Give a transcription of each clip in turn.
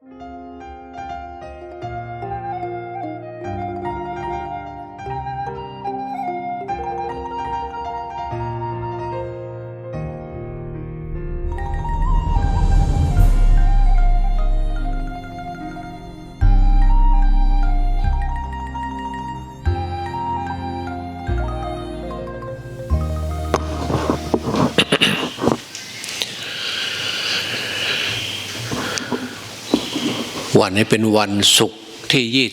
you วันนี้เป็นวันศุกร์ที่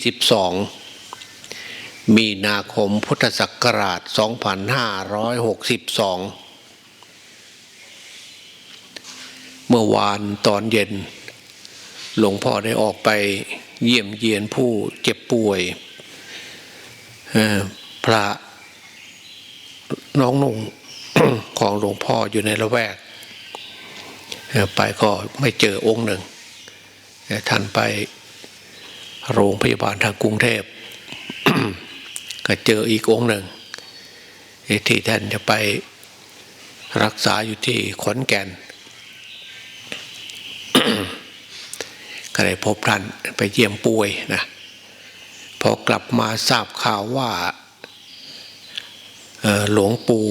22 มีนาคมพุทธศักราช 2562 เมื่อวานตอนเย็น หลวงพ่อได้ออกไปเยี่ยมเยียนผู้เจ็บป่วย พระน้องนุ่งของหลวงพ่ออยู่ในละแวก ไปก็ไม่เจอองค์หนึ่ง ท่านไปโรงพยาบาลทางกรุงเทพก็เจออีกองหนึ่งที่ท่านจะไปรักษาอยู่ที่ขอนแก่นก็ได้พบท่านไปเยี่ยมป่วยนะพอกลับมาทราบข่าวว่าหลวงปู่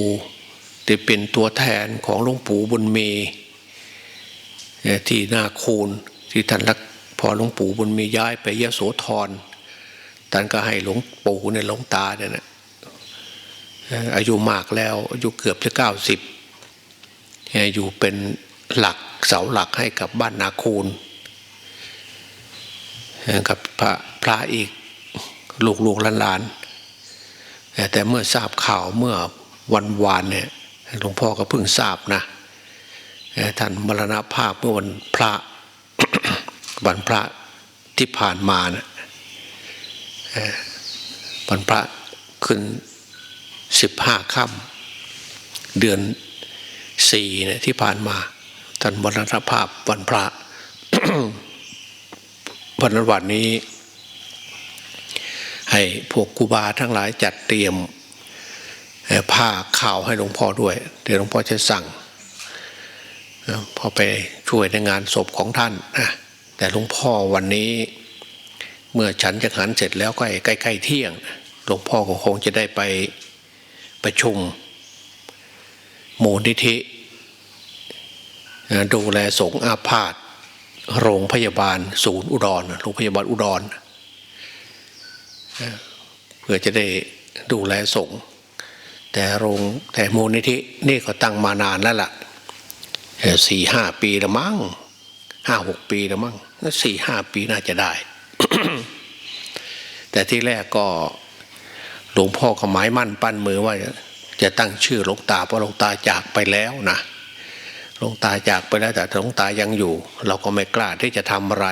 ที่เป็นตัวแทนของหลวงปู่บุญมีที่นาคูนที่ท่านรัก พอหลวงปู่บุญมีย้ายไปยโสธรท่านก็ให้หลวงปู่เนี่ยหลวงตาเนี่ยนะเอ่ออายุมากแล้วอายุเกือบจะเก้าสิบอยู่เป็นหลักเสาหลักให้กับบ้านนาคูนกับพระพระอีกลูกลูกหลานแต่เมื่อทราบข่าวเมื่อวันวานเนี่ยหลวงพ่อก็เพิ่งทราบนะท่านมรณภาพเมื่อวันพระ วันพระที่ผ่านมานะวันพระขึ้นสิบห้าค่ำเดือนสี่เนี่ยที่ผ่านมาท่านมรรณภาพวันพระวันวันวันนี้ ให้พวกกูบาทั้งหลายจัดเตรียมผ้าข่าวให้หลวงพ่อด้วย เดี๋ยวหลวงพ่อจะสั่งพอไปช่วยในงานศพของท่านนะ แต่หลวงพ่อวันนี้ เมื่อฉันจะหันเสร็จแล้วก็ใกล้ๆเที่ยงหลวงพ่อก็คงจะได้ไปประชุมมูลนิธิดูแลสงฆ์อาพาธโรงพยาบาลศูนย์อุดรโรงพยาบาลอุดรเพื่อจะได้ดูแลสงฆ์แต่โรงแต่มูลนิธินี่ก็ตั้งมานานแล้วล่ะเอ่อสี่ห้าปีละมั้ง ห้าหกปีละมั้งสี่ห้าปีน่าจะได้ แต่ที่แรกก็หลวงพ่อก็หมายมั่นปั้นมือว่า จะตั้งชื่อหลวงตาเพราะหลวงตาจากไปแล้วนะหลวงตาจากไปแล้วแต่หลวงตายังอยู่ เราก็ไม่กล้าที่จะทำอะไร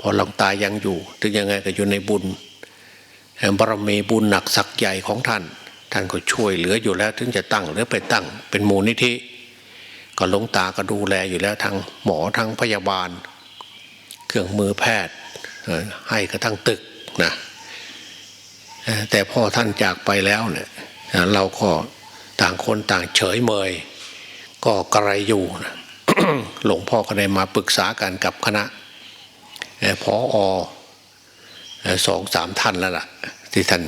พอหลวงตายังอยู่ ถึงยังไงก็อยู่ในบุญบารมีบุญหนักสักใหญ่ของท่าน ท่านก็ช่วยเหลืออยู่แล้ว ถึงจะตั้งหรือไปตั้งเป็นมูลนิธิ ก็หลวงตาก็ดูแลอยู่แล้วทั้งหมอทั้งพยาบาล เครื่องมือแพทย์ให้กระทั่งตึกนะแต่พ่อท่านจากไปแล้วเนี่ยเราก็ต่างคนต่างเฉยเมย ก็กระไรอยู่นะหลวงพ่อก็ได้มาปรึกษากันกับคณะพอออสองสามท่านแล้วล่ะ ที่ท่าน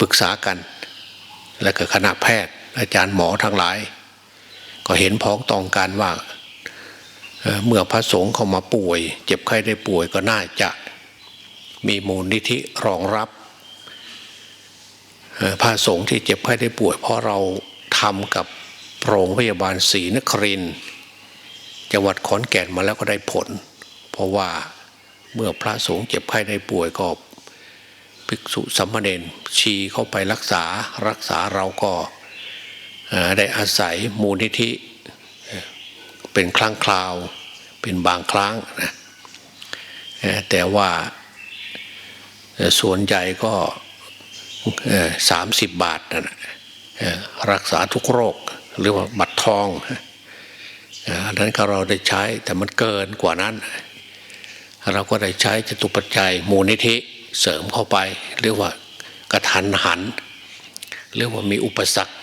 ปรึกษากัน แล้วก็คณะแพทย์อาจารย์หมอทั้งหลาย ก็เห็นพ้องต้องกันว่าเเมื่อพระสงฆ์เข้ามาป่วย เจ็บไข้ได้ป่วยก็น่าจะมีมูลนิธิรองรับพระสงฆ์ที่เจ็บไข้ได้ป่วย เพราะเราทำกับโรงพยาบาลศรีนครินจังหวัดขอนแก่นมาแล้วก็ได้ผล เพราะว่าเมื่อพระสงฆ์เจ็บไข้ได้ป่วยก็ภิกษุสัมมาเนนชีเข้าไปรักษารักษาเราก็ ได้อาศัยมูลนิธิเป็นครั้งคราว เป็นบางครั้งนะแต่ว่าส่วนใหญ่ก็สามสิบบาทนะรักษาทุกโรคหรือว่าบัตรทองอันนั้นก็เราได้ใช้แต่มันเกินกว่านั้น เราก็ได้ใช้จตุปัจจัยมูลนิธิเสริมเข้าไป เรียกว่ากระทันหัน เรียกว่ามีอุปสรรค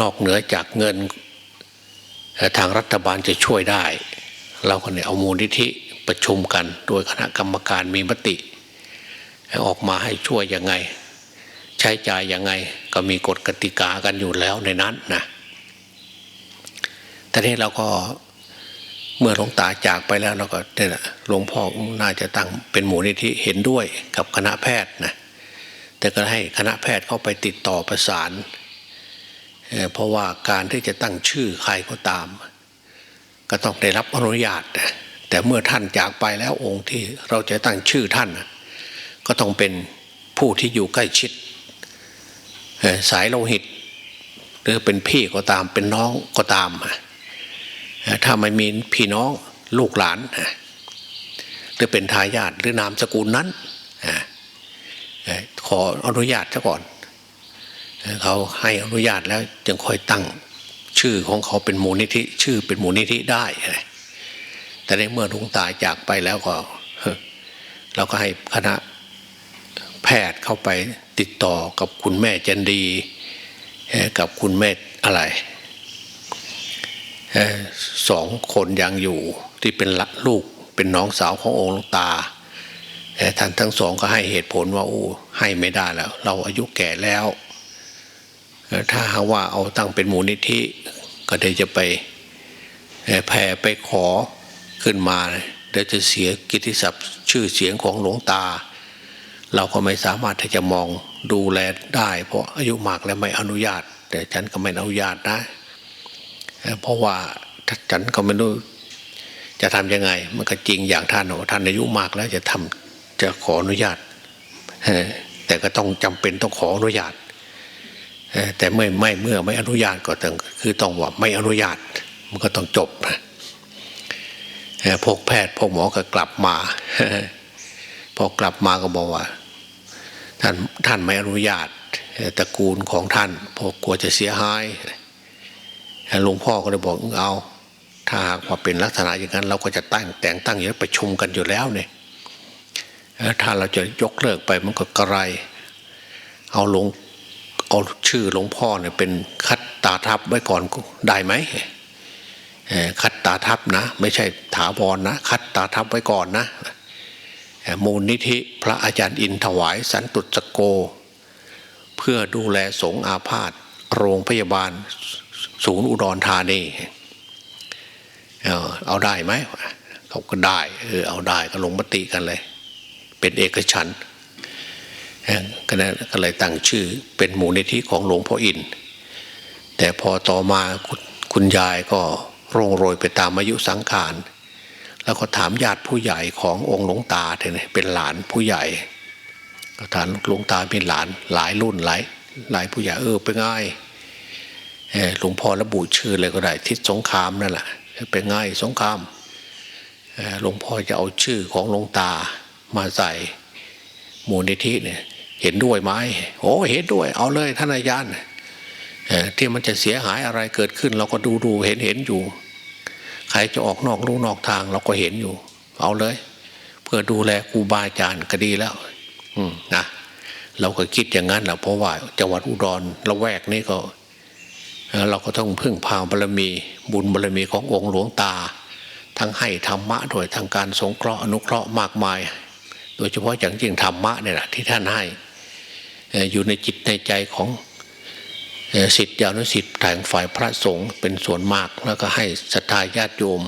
นอกเหนือจากเงินทางรัฐบาลจะช่วยได้ เราก็เนี่ยเอามูลนิธิประชุมกัน โดยคณะกรรมการมีมติ ออกมาให้ช่วยยังไง ใช้จ่ายยังไงก็มีกฎกติกากันอยู่แล้วในนั้นนะแต่นี้เราก็เมื่อหลวงตาจากไปแล้วเราก็เนี่ยหลวงพ่อน่าจะตั้งเป็นหมูลนิธิเห็นด้วยกับคณะแพทย์นะแต่ก็ให้คณะแพทย์เข้าไปติดต่อประสาน เพราะว่าการที่จะตั้งชื่อใครก็ตาม ก็ต้องได้รับอนุญาต แต่เมื่อท่านจากไปแล้วองค์ที่เราจะตั้งชื่อท่าน ก็ต้องเป็นผู้ที่อยู่ใกล้ชิด สายโลหิต หรือเป็นพี่ก็ตามเป็นน้องก็ตาม ถ้าไม่มีพี่น้องลูกหลานหรือเป็นทายาทหรือนามสกุลนั้นขออนุญาตซะก่อน เขาให้อนุญาตแล้วจึงค่อยตั้งชื่อของเขาเป็นมูลนิธิ ชื่อเป็นมูลนิธิได้ แต่ในเมื่อหลุงตาจากไปแล้วก็ เราก็ให้คณะแพทย์เข้าไปติดต่อกับคุณแม่จันดี กับคุณแม่อะไรสองคนยังอยู่ที่เป็นลูกเป็นน้องสาวขององค์ลวงตาท่านทั้งสองก็ให้เหตุผลว่าโอ้ให้ไม่ได้แล้ว เราอายุแก่แล้ว ถ้าหากว่าเอาตั้งเป็นมูลนิธิ ก็เดี๋ยวจะไปแผ่ไปขอขึ้นมาเดี๋ยวจะเสียกิติศัพท์ชื่อเสียงของหลวงตา เราก็ไม่สามารถที่จะมองดูแลได้ เพราะอายุมากแล้วไม่อนุญาต แต่ฉันก็ไม่อนุญาตนะ เพราะว่าถ้าฉันก็ไม่รู้จะทำยังไง มันก็จริงอย่างท่านว่าท่านอายุมากแล้วจะทำจะขออนุญาตแต่ก็ต้องจำเป็นต้องขออนุญาต แต่ไม่ไม่เมื่อไม่อนุญาตก็ต้องคือต้องว่าไม่อนุญาตมันก็ต้องจบพวกแพทย์พวกหมอก็กลับมาพอกลับมาก็บอกว่า ท่านท่านไม่อนุญาตตระกูลของท่านเพราะกลัวจะเสียหายหลวงพ่อก็เลยบอกเอา ถ้าหากว่าเป็นลักษณะอย่างนั้น เราก็จะตั้งแต่งตั้งอย่างนั้นประชุมกันอยู่แล้วเนี่ยถ้าเราจะยกเลิกไปมันก็กระไร เอาหลวง เอาชื่อหลวงพ่อเนี่ยเป็นคัดตาทับไว้ก่อนได้ไหมคัดตาทับนะ ไม่ใช่ถาวรนนะ คัดตาทับไว้ก่อนนะมูลนิธิพระอาจารย์อินถวายสันตุสโก เพื่อดูแลสงฆ์อาพาธโรงพยาบาลศูนย์อุดรธานีเอาได้ไหมเขาก็ได้เออเอาได้ก็ลงมติกันเลย เป็นเอกฉันท์ ก็เลยก็เลยตั้งชื่อเป็นหมูลนิธิของหลวงพ่ออิน แต่พอต่อมาคุณยายก็ร่วงโรยไปตามอายุสังขาร แล้วก็ถามญาติผู้ใหญ่ขององค์หลวงตาเนี่ยเป็นหลานผู้ใหญ่ก็ถามหลวงตาเป็นหลานหลายรุ่นหลายหลายผู้ใหญ่เออเป็นไง่ายหลวงพ่อระบุชื่อเลยก็ได้ทิศสงครามนั่นแหละเป็นไง่ายสงครามหลวงพ่อจะเอาชื่อของหลวงตามาใส่มูลนิธิเนี่ย เห็นด้วยไหมโอ้เห็นด้วย เอาเลยท่านอาจารย์ที่มันจะเสียหายอะไรเกิดขึ้น เราก็ดูดูเห็นเห็นอยู่ ใครจะออกนอกลู่นอกทาง เราก็เห็นอยู่ เอาเลย เพื่อดูแลครูบาอาจารย์ก็ดีแล้ว อืมนะเราก็คิดอย่างนั้นแหละเพราะว่าจังหวัดอุดรละแวกนี้ก็ เราก็ต้องพึ่งพาบารมีบุญบารมีขององค์หลวงตา ทั้งให้ธรรมะโดยทางการสงเคราะห์อนุเคราะห์มากมาย โดยเฉพาะอย่างยิ่งธรรมะเนี่ยแหละที่ท่านให้ อยู่ในจิตในใจของสิทธิอนุสิทธิ์ทางฝ่ายพระสงฆ์เป็นส่วนมากแล้วก็ให้ศรัทธาญาติโยม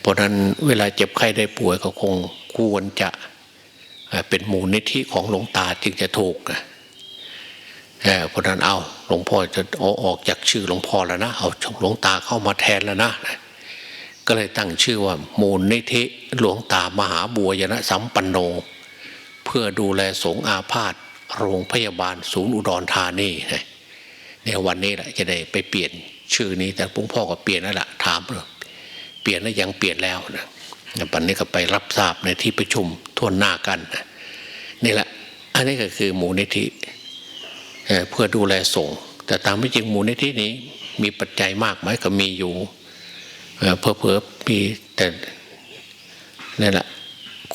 เพราะนั้นเวลาเจ็บไข้ได้ป่วยก็คงควรจะเป็นมูลนิธิของหลวงตาจึงจะถูกนะเพราะนั้นเอาหลวงพ่อจะอออกจากชื่อหลวงพ่อแล้วนะเอาหลวงตาเข้ามาแทนแล้วนะก็เลยตั้งชื่อว่ามูลนิธิหลวงตามหาบัวยนะสัมปันโน พื่อดูแลสงฆ์อาพาธโรงพยาบาลศูนย์อุดรธานีเนี่ยวันนี้แหละจะได้ไปเปลี่ยนชื่อนี้แต่หลวงพ่อก็เปลี่ยนแล้วล่ะถามเลยเปลี่ยนแล้วยังเปลี่ยนแล้วนะวันนี้ก็ไปรับทราบในที่ประชุมทั่วหน้ากันนี่แหละ อันนี้ก็คือมูลนิธิเพื่อดูแลสงฆ์แต่ตามไม่จริงมูลนิธินี้มีปัจจัยมากไหมก็มีอยู่เอ่อเพอเพอมีแต่นี่แหละ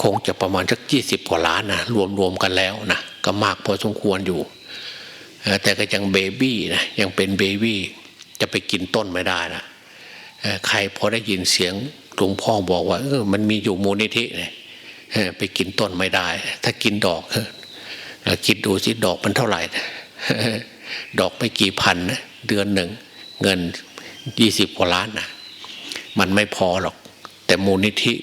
คงจะประมาณสักยี่สิบกว่าล้านนะรวมรวมกันแล้วนะก็มากพอสมควรอยู่ แต่ก็ยังเบบี้นะยังเป็นเบบี้จะไปกินต้นไม่ได้นะใครพอได้ยินเสียงหลวงพ่อบอกว่าเออมันมีอยู่มูลนิธิเนี่ยไปกินต้นไม่ได้ ถ้ากินดอกคิดดูสิดอกมันเท่าไหร่นะดอกไม่กี่พันนะเดือนหนึ่งเงินยี่สิบกว่าล้านนะมันไม่พอหรอก แต่มูลนิธิ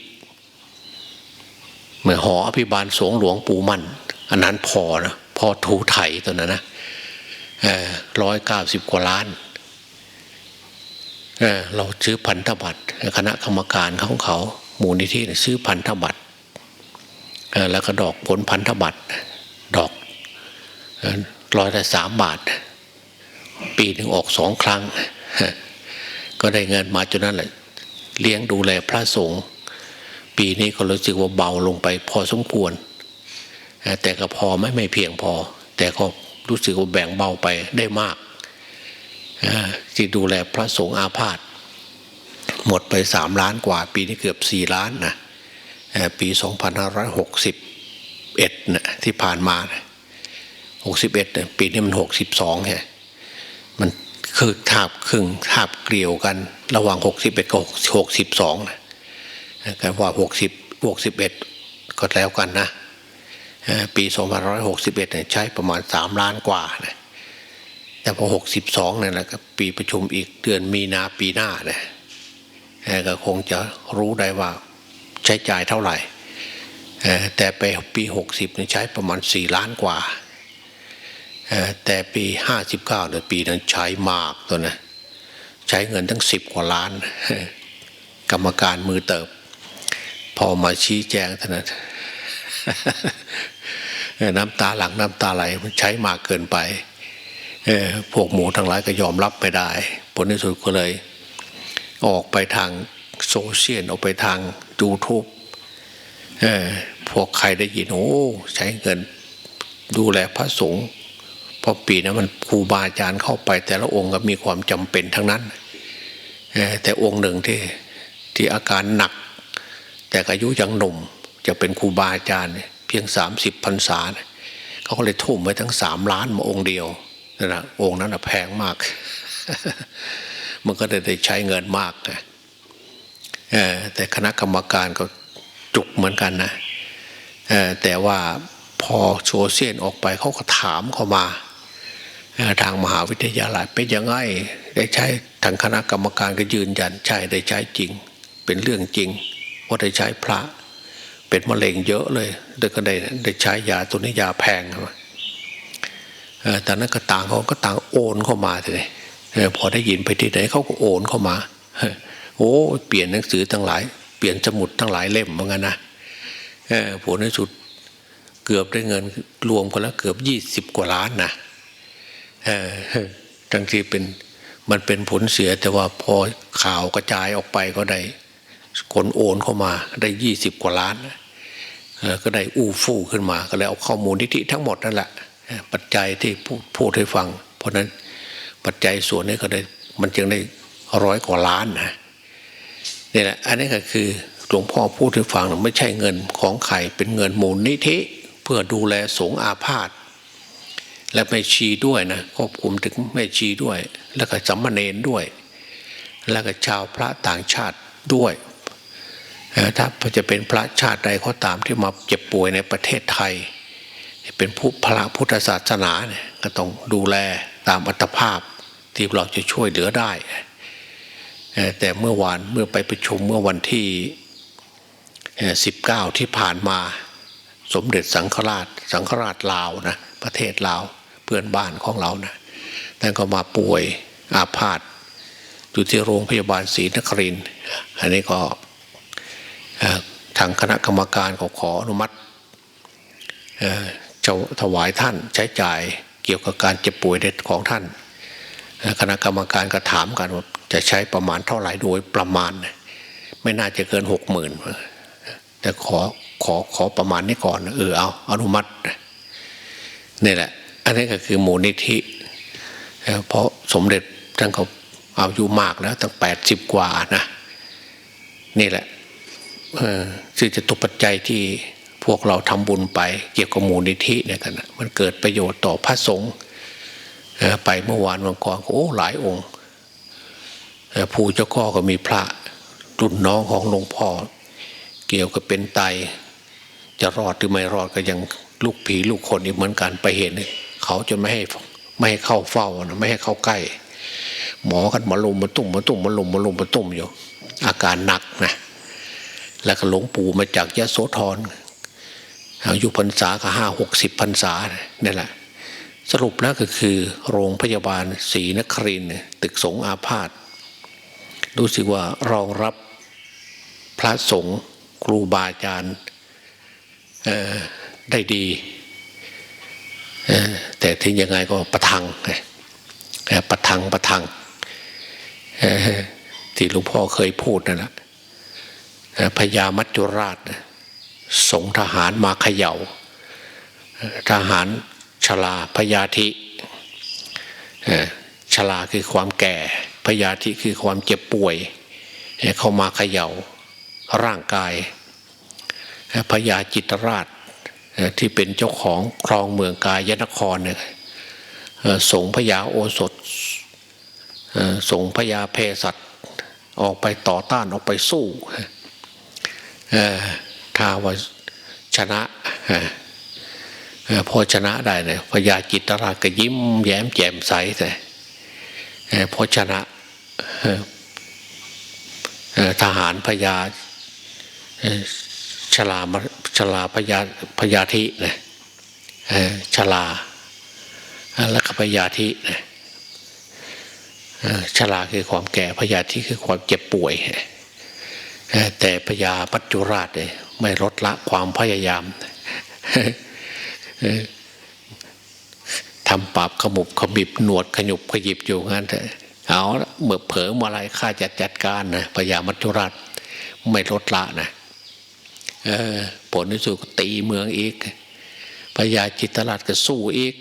เหมือหออภิบาลสงหลวงปู่มั่น อันนั้นพอนะพอถูไถตัวนั้นนะร้อยเก้าสิบกว่าล้านเเราซื้อพันธบัตรคณะกรรมการของเขามูลนิธิเนี่ซื้อพันธบัตรแล้วก็ดอกผลพันธบัตรดอกเอ่อร้อยละสามบาท ปีหนึ่งออกสองครั้ง ก็ได้เงินมาจนนั้นแหละเลี้ยงดูแลพระสงฆ์ ปีนี้ก็รู้สึกว่าเบาลงไปพอสมควร แต่ก็พอไม่ไม่เพียงพอ แต่ก็รู้สึกว่าแบ่งเบาไปได้มากที่ดูแลพระสงฆ์อาพาธหมดไปสามล้านกว่า ปีนี้เกือบสี่ล้านนะปีสองพันห้าร้อยหกสิบเอ็ดนะที่ผ่านมาหกสิบเอ็ดปีนี้มันหกสิบสองไงมันคือทาบครึ่งทาบเกลียวกัน ระหว่างหกสิบเอ็ดกับหกสิบสองนะ กันว่าหกสิบหกสิบเอ็ดก็แล้วกันนะปีสองพันร้อยหกสิบเอ็ดเนี่ยใช้ประมาณสามล้านกว่านะแต่พอหกสิบสองเนี่ยแหละก็ปีประชุมอีกเดือนมีนาปีหน้าเนี่ยก็คงจะรู้ได้ว่าใช้จ่ายเท่าไหร่แต่ไปปีหกสิบเนี่ยใช้ประมาณสี่ล้านกว่า แต่ปีห้าสิบเก้าเนี่ยปีนั้นใช้มากตัวนะใช้เงินตั้งสิบกว่าล้าน กรรมการมือเติบ พอมาชี้แจงเท่านั้นน้ำตาหลังน้ำตาไหลมันใช้มากเกินไปพวกหมูทั้งหลายก็ยอมรับไม่ได้ ผลที่สุดก็เลย ออกไปทางโซเชียลออกไปทางยูทูบพวกใครได้ยินโอ้ใช้เงินดูแลพระสงฆ์พราะปีนั้นมันครูบาอาจารย์เข้าไป แต่ละองค์ก็มีความจำเป็นทั้งนั้น แต่องค์หนึ่งที่ที่อาการหนัก แต่อายุยังหนุ่มจะเป็นครูบาอาจารย์เพียงสามสิบพรรษาเขาก็เลยทุ่มไว้ทั้งสามล้านมาองค์เดียวนั่นนะองค์นั้นนะแพงมาก มันก็ได้ได้ใช้เงินมากนะแต่คณะกรรมการก็จุกเหมือนกันนะแต่ว่าพอโชเสียนออกไปเขาก็ถามเข้ามาทางมหาวิทยาลัยเป็นยังไงได้ใช้ทางคณะกรรมการก็ยืนยันใช่ได้ใช้จริง เป็นเรื่องจริง ว่าได้ใช้พระ เป็นมะเร็งเยอะเลยได้ก็ได้ได้ใช้ยาตัวนี้ยาแพงนะเออแต่นั้นก็ต่างเขาก็ต่างโอนเข้ามาเลยพอได้ยินไปที่ไหนเขาก็โอนเข้ามาโอ้เปลี่ยนหนังสือทั้งหลาย เปลี่ยนสมุดทั้งหลายเล่มเหมือนกันนะผลในสุดเกือบได้เงินรวมกันแล้วเกือบยี่สิบกว่าล้านนะทั้งที่เป็นมันเป็นผลเสียแต่ว่าพอข่าวกระจายออกไปก็ได้ คนโอนเข้ามาได้ยี่สิบกว่าล้านก็ได้อู้ฟู่ขึ้นมา ก็เลยเอาข้อมูลนิธิทั้งหมดนั่นแหละ ปัจจัยที่พูดให้ฟัง เพราะนั้นปัจจัยส่วนนี้ก็ได้มันจึงได้ร้อยกว่าล้านนะนี่แหละอันนี้ก็คือหลวงพ่อพูดให้ฟังไม่ใช่เงินของใครเป็นเงินมูลนิธิเพื่อดูแลสงอาพาธและแม่ชีด้วยนะควบคุมถึงแม่ชีด้วย แล้วก็สัมมาเนนด้วย แล้วก็ชาวพระต่างชาติด้วย ถ้าจะเป็นพระชาติใดก็ตามที่มาเจ็บป่วยในประเทศไทย เป็นผู้พระพุทธศาสนาเนี่ยก็ต้องดูแลตามอัตภาพที่เราจะช่วยเหลือได้ แต่เมื่อวานเมื่อไปประชุมเมื่อวันที่สิบเก้าที่ผ่านมา สมเด็จสังฆราช สังฆราชลาวนะประเทศลาวเพื่อนบ้านของเรานะท่านก็มาป่วยอาพาธอยู่ที่โรงพยาบาลศรีนคริน อันนี้ก็เทางคณะกรรมการก็ขออนุมัติจะถวายท่านใช้จ่ายเกี่ยวกับการเจ็บป่วยเด็ดของท่าน คณะกรรมการก็ถามกันว่าจะใช้ประมาณเท่าไหร่โดยประมาณ ไม่น่าจะเกินหกหมื่นแต่ขอขอขอประมาณนี้ก่อนเออเอาอนุมัตินี่แหละ อันนี้ก็คือมูลนิธิเพราะสมเด็จท่านเขาอายุมากแล้วตั้งแปดสิบกว่านะนี่แหละ ซึ่งจะตุปัจจัยที่พวกเราทำบุญไป เกี่ยวกับมูลนิธิเนี่ยกันมันเกิดประโยชน์ต่อพระสงฆ์ไปเมื่อวานวันก่อนโอ้หลายองค์ผู้เจ้าข้อก็มีพระรุ่นน้องของหลวงพ่อ เกี่ยวกับเป็นไต จะรอดหรือไม่รอดก็ยังลูกผีลูกคนอีกเหมือนกันไปเห็นเนี่ยเขาจะไม่ให้ไม่ให้เข้าเฝ้านะไม่ให้เข้าใกล้ หมอกันมาลุมมาตุ่มมาตุ่มมาลุมมาลุมมาตุ่มอยู่อาการหนักนะ แล้วก็หลวงปู่มาจากยะโสธรอายุพรรษาก็ห้าหกสิบพรรษาเนี่ยแหละ สรุปแล้วก็คือโรงพยาบาลศรีนครินตึกสงอาพาธรู้สึกว่ารองรับพระสงฆ์ครูบาอาจารย์ได้ดี แต่ถึงยังไงก็ประทังประทังประทังที่หลวงพ่อเคยพูดนั่นแหละ พญามัจจุราชส่งทหารมาเขย่าเอ่อทหารชลาพยาธิชลาคือความแก่พยาธิคือความเจ็บป่วย เข้ามาเขย่าร่างกายพญาจิตรราชที่เป็นเจ้าของครองเมืองกายนครเนี่ยส่งพญาโอสถส่งพญาเพศัตออกไปต่อต้านออกไปสู้ ถ้าว่าชนะพอชนะได้เนี่ยพญาจิตราก็ยิ้มแย้มแจ่มใสแต่เอ่อพอชนะทหารพญาชลาชลาพยาพยาธินะเอ่อชลาแล้วก็พยาธินะเอ่อชลาคือความแก่พยาธิคือความเจ็บป่วย แต่พยาปัจจุราชเนี่ยไม่ลดละความพยายามทำปราบขมุบขมิบหนวดขยุบขยิบอยู่งั้นเถอะเอาเมื่อเผลอเมาอะไรข้าจัดจัดการนะพยามัจจุราชไม่ลดละนะผลที่สุดตีเมืองอีกพญาจิตรราชก็สู้อีก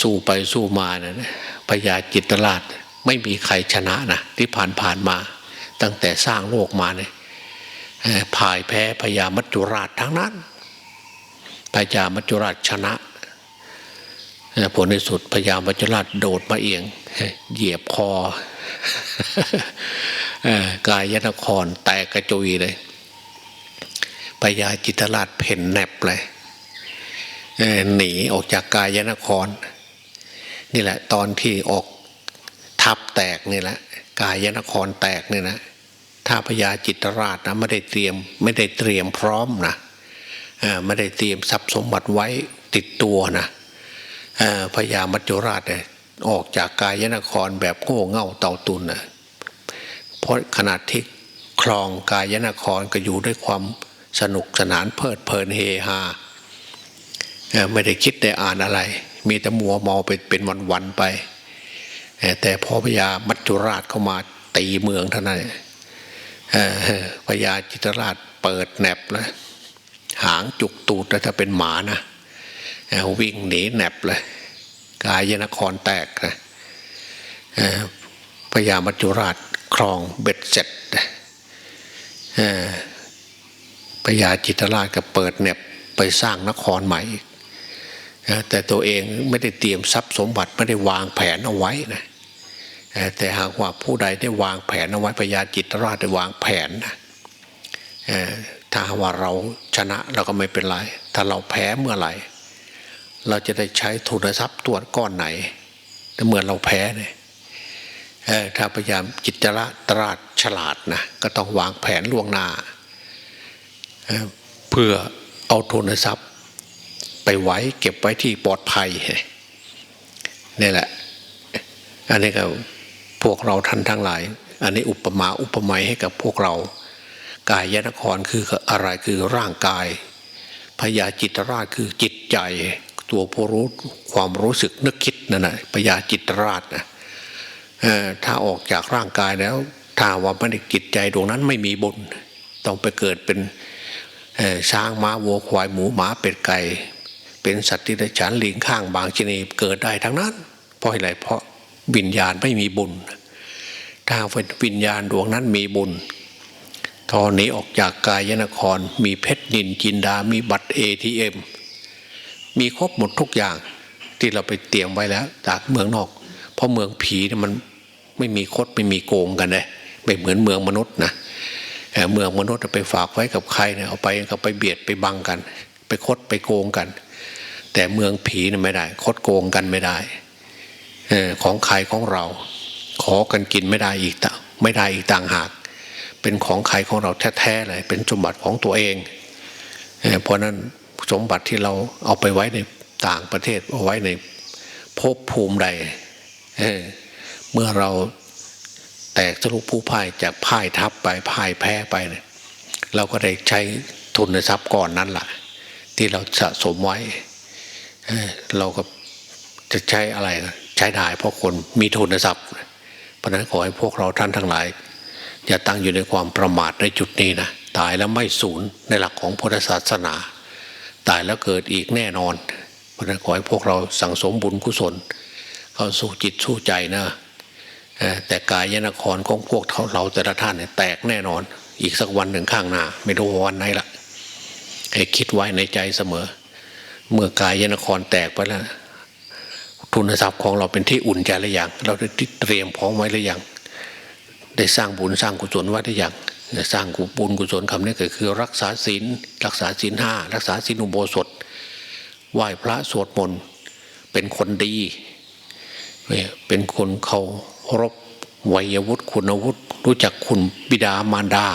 สู้ไปสู้มานะพญาจิตรราชไม่มีใครชนะนะที่ผ่านผ่านมา ตั้งแต่สร้างโลกมาเนี่ยพ่ายแพ้พญามัจจุราชทั้งนั้นพญามัจจุราชชนะผลที่สุดพญามัจจุราชโดดมาเอียงเหยียบคอกายนครแตกกระจุยเลยพญาจิตราชเพ่นแนบเลยหนีออกจากกายนคร นี่แหละ ตอนที่ออกทับแตกนี่แหละ กายนครแตกเนี่ยนะถ้าพญาจิตรราชนะไม่ได้เตรียมไม่ได้เตรียมพร้อมนะไม่ได้เตรียมทรัพย์สมบัติไว้ติดตัวนะพญามัจจุราชเนี่ยออกจากกายนครแบบโง่เง่าเต่าตุนนะเพราะขนาดที่คลองกายนครก็อยู่ด้วยความสนุกสนานเพลิดเพลินเฮฮาไม่ได้คิดได้อ่านอะไร มีแต่มัวเมาเป็นเป็นวันๆไป แต่พอพญามัจจุราชเข้ามาตีเมืองเท่านั้นพญาจิตรราชเปิดแหนบเลยหางจุกตูดแล้วถ้าเป็นหมานะวิ่งหนีแหนบเลยกายนครแตกนะพญามัจจุราชครองเบ็ดเสร็จพญาจิตรราชก็เปิดเน็บไปสร้างนครใหม่อีก แต่ตัวเองไม่ได้เตรียมทรัพย์สมบัติไม่ได้วางแผนเอาไว้นะแต่หากว่าผู้ใดได้วางแผนเอาไว้พญาจิตราชได้วางแผนนะถ้าหากว่าเราชนะเราก็ไม่เป็นไร ถ้าเราแพ้เมื่อไหร่ เราจะได้ใช้ทุนทรัพย์ตัวก้อนไหนแต่เมื่อเราแพ้เนี่ยถ้าพยายามจิตระตราชฉลาดนะก็ต้องวางแผนล่วงหน้าเพื่อเอาทุนทรัพย์ ไปไว้เก็บไว้ที่ปลอดภัยนี่แหละ อันนี้ก็พวกเราท่านทั้งหลาย อันนี้อุปมาอุปไมยให้กับพวกเรา กายยนครคืออะไรคือร่างกาย พยาจิตราชคือจิตใจ ตัวผู้รู้ความรู้สึกนึกคิดนั่นนะพยาจิตราชนะถ้าออกจากร่างกายแล้ว ถ้าว่าไม่ได้จิตใจดวงนั้นไม่มีบุญต้องไปเกิดเป็นช้างม้าวัวควายหมูหมาเป็ดไก่ เป็นสัตว์ที่ได้ฉันลิงข้างบางชนิดเกิดได้ทั้งนั้น เพราะอะไรเพราะวิญญาณไม่มีบุญ ถ้าวิญญาณดวงนั้นมีบุญตอนนี้ออกจากกายนคร มีเพชรนินจินดา มีบัตรเอทีเอ็มมีครบหมดทุกอย่างที่เราไปเตรียมไว้แล้ว จากเมืองนอก เพราะเมืองผีเนี่ยมันไม่มีคดไม่มีโกงกันเลยไม่เหมือนเมืองมนุษย์นะเอ่เมืองมนุษย์ไปฝากไว้กับใครเนี่ยเอาไปก็ไปเบียดไปบังกัน ไปคดไปโกงกัน แต่เมืองผีนี่ไม่ได้ คดโกงกันไม่ได้อของใครของเรา ขอกันกินไม่ได้อีกต่างไม่ได้อีกต่างหาก เป็นของใครของเราแท้ๆเลยเป็นสมบัติของตัวเองเอเพราะนั้นสมบัติที่เราเอาไปไว้ในต่างประเทศเอาไว้ในภพภูมิใดเเมื่อเราแตกสรุปผู้พ่ายจากพ่ายทับไปพ่ายแพ้ไปเนี่ยเราก็ได้ใช้ทุนทรัพย์ก่อนนั้นแหละที่เราสะสมไว้ เราก็จะใช้อะไรก็ใช้ได้เพราะคนมีทุนทรัพย์ เพราะนั้นขอให้พวกเราท่านทั้งหลาย อย่าตั้งอยู่ในความประมาทในจุดนี้นะตายแล้วไม่สูญในหลักของพุทธศาสนา ตายแล้วเกิดอีกแน่นอน เพราะนั้นขอให้พวกเราสั่งสมบุญกุศล เข้าสู่จิตสู่ใจนะแต่กายยนครของพวกเราแต่ละท่านเนี่ยแตกแน่นอน อีกสักวันหนึ่งข้างหน้า ไม่รู้วันไหนละให้คิดไว้ในใจเสมอ เมื่อกายยนครแตกไปแล้ว ทุนทรัพย์ของเราเป็นที่อุ่นใจหรือยังเราได้เตรียมพร้อมไว้หรือยังได้สร้างบุญสร้างกุศลไว้หรือยังสร้างกุบุญกุศลคำนี้ก็คือ รักษาศีลรักษาศีลห้ารักษาศีลอุโบสถไหว้พระสวดมนต์เป็นคนดีเป็นคนเคารพวัยวุฒิคุณวุฒิรู้จักคุณบิดามารดา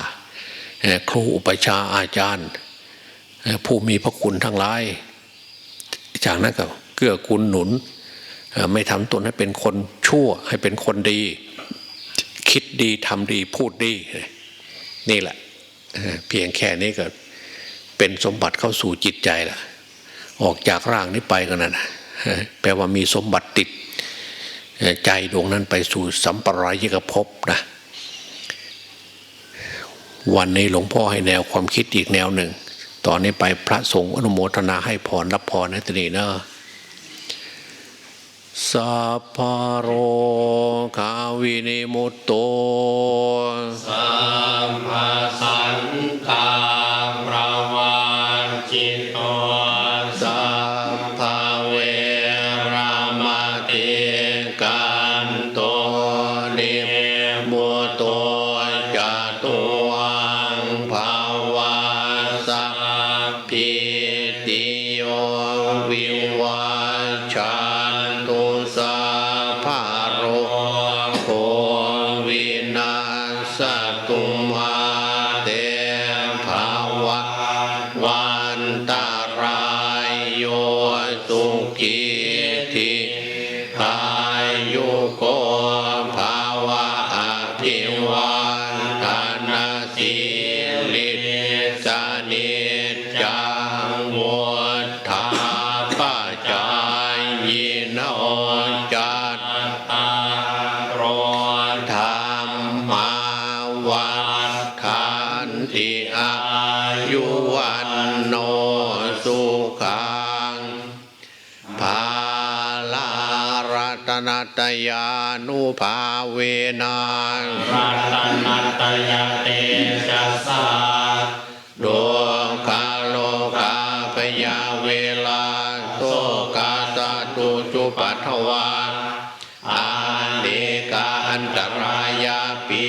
ครูอุปชาอาจารย์ ผู้มีพระคุณทั้งหลาย จากนั้นก็เกื้อกูลหนุน ไม่ทำตนให้เป็นคนชั่วให้เป็นคนดี คิดดีทำดีพูดดี นี่แหละ เพียงแค่นี้ก็เป็นสมบัติเข้าสู่จิตใจละออกจากร่างนี้ไปก็นั่นนะเอ่อแปลว่ามีสมบัติติดใจดวงนั้นไปสู่สัมปรายกภพนะวันนี้หลวงพ่อให้แนวความคิดอีกแนวหนึ่ง ตอนนี้ไปพระสงฆ์อนุโมทนาให้พรรับพรนะทีนี้นะสัพพโรคาวินิมุตโตสัมภสันตา ตนตยานุภาเวนังรัตนัตยเตจัสสาโดคาโลกาพยาเวลาโตกาตาตุจุปัทวาอาเนกาอันตรายาปี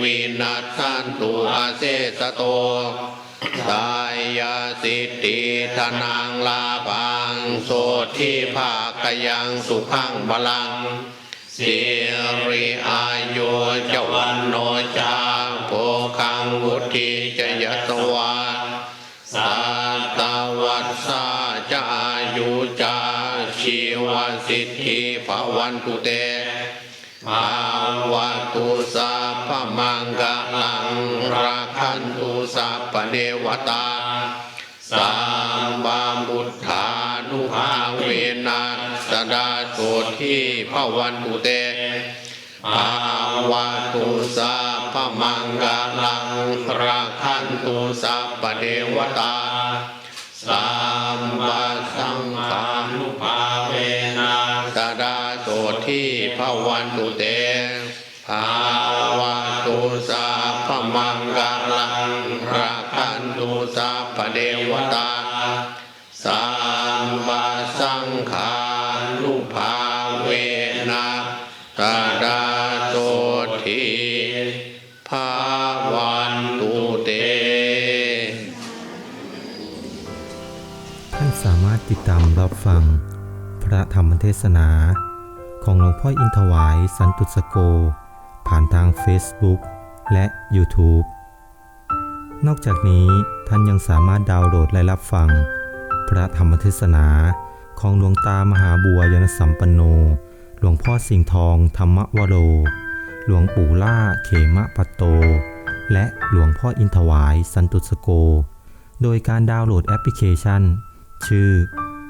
วินัสสันตุอาเซสโตตายาสิทธิธนังลาพัง โสทิภาคยังสุขังบาลังสิริอายุจวันโนจาโภคังวุธิจยตวาสัตวัสสาจายุจาชีวสิทธิภวันตุเตภาวะตุสัพมังกลังราคันตุสัพพเนวตาสัมบามุทธา นุภาเวนัสดาโสที่พวันตุเตภาวะตุสัพมังกาลังราคันตุสัพเนวตาสัมมาสังฆานุนุภาเวนะสดาโสที่พวันตุเตภา ติดามรับฟัง พระธรรมเทศนา ของหลวงพ่ออินทวายสันตุสโก ผ่านทาง Facebook และ YouTube นอกจากนี้ท่านยังสามารถดาวน์โหลดและรับฟัง พระธรรมเทศนาของหลวงตามหาบัวยนสัมปันโน หลวงพ่อสิงห์ทองธรรมวโร หลวงปู่ล่าเขมะปัตโต และหลวงพ่ออินทวายสันตุสโก โดยการดาวน์โหลดแอปพลิเคชัน ชื่อ